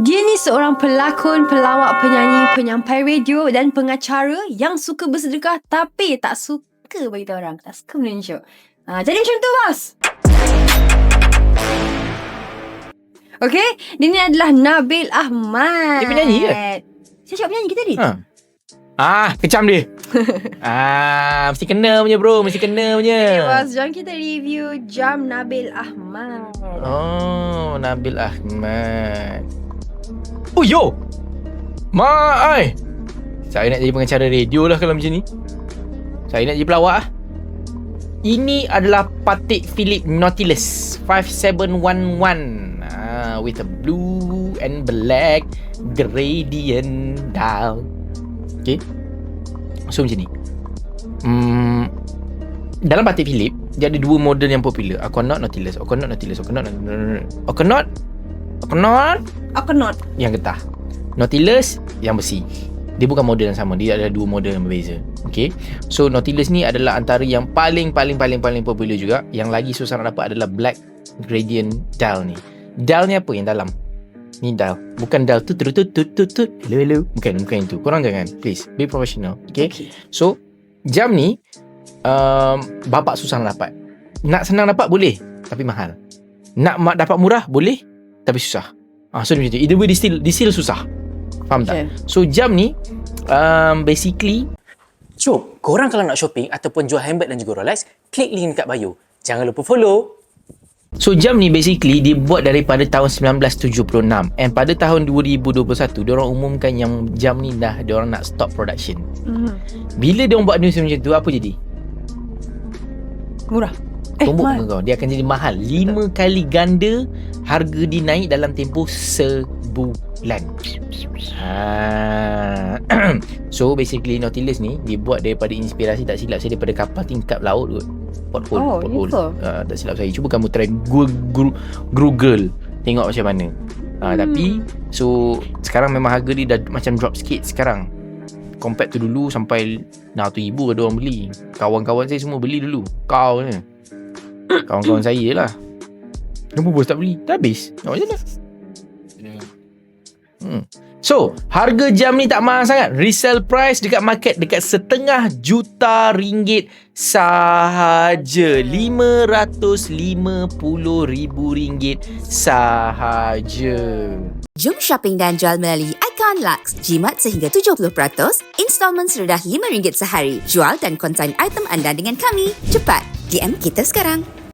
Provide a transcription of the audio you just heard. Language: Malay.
Dia ni seorang pelakon, pelawak, penyanyi, penyampai radio dan pengacara yang suka bersedekah tapi tak suka bagi tahu orang. Tak suka menunjuk. Ha, jadi macam tu, bos. Okay, dia ni adalah Nabil Ahmad. Dia penyanyi ke? Saya cakap penyanyi ke tadi? Ha. Ah, kecam dia. ah, mesti kena punya bro, mesti kena punya. Okay, bos. Jom kita review jam Nabil Ahmad. Oh, Nabil Ahmad. Oh, yo. Ma, ai. Saya nak jadi pengacara radio lah kalau macam ni. Saya nak jadi pelawak ah. Ini adalah Patek Philippe Nautilus 5711 ah, with a blue and black gradient dial. Okay. So macam ni. Hmm, dalam Patek Philippe dia ada dua model yang popular. Aquanaut Nautilus, Aquanaut Nautilus, Aquanaut Aquanaut Aquanaut Aku not. yang getah. Nautilus yang besi. Dia bukan model yang sama, dia ada dua model yang berbeza. Okay. So Nautilus ni adalah antara yang paling paling paling paling popular juga. Yang lagi susah nak dapat adalah black gradient dial ni. Dial ni apa yang dalam? Ni dial. Bukan dial tu tu tu tu tu tu. Hello hello. Bukan bukan itu. Korang jangan. Please be professional. Okay. okay. So jam ni um, bapak susah nak dapat. Nak senang dapat boleh tapi mahal. Nak dapat murah boleh tapi susah. Ah so dia macam tu. Either way dia still dia still susah. Faham okay. Tak? So jam ni um, basically Jom, korang kalau nak shopping ataupun jual handbag dan juga Rolex, klik link dekat bio. Jangan lupa follow. So jam ni basically dibuat daripada tahun 1976 and pada tahun 2021 diorang umumkan yang jam ni dah diorang nak stop production. Mm-hmm. Bila diorang buat news macam tu apa jadi? Murah. Eh, Tumbuk mahal. muka kau. Dia akan jadi mahal. 5 kali ganda Harga dia naik dalam tempoh sebulan. Ha. So basically Nautilus ni Dibuat daripada inspirasi Tak silap saya Daripada kapal tingkap laut kot. Porthole Oh, porthole. gitu? Uh, Tak silap saya. Cuba kamu try Google, Google Tengok macam mana. Uh, Hmm. Tapi So Sekarang memang harga dia dah Macam drop sikit sekarang. Compared to dulu Sampai RM600,000 ada orang beli. Kawan-kawan saya semua beli dulu. Kau ni Kawan-kawan saya lah Kenapa bos tak beli? Dah habis Nak macam mana? Hmm. So, harga jam ni tak mahal sangat. Resale price dekat market dekat setengah juta ringgit sahaja. RM550,000 sahaja. Jom shopping dan jual melalui Icon Lux. Jimat sehingga 70%, installment serendah RM5 sehari. Jual dan konsign item anda dengan kami. Cepat, DM kita sekarang.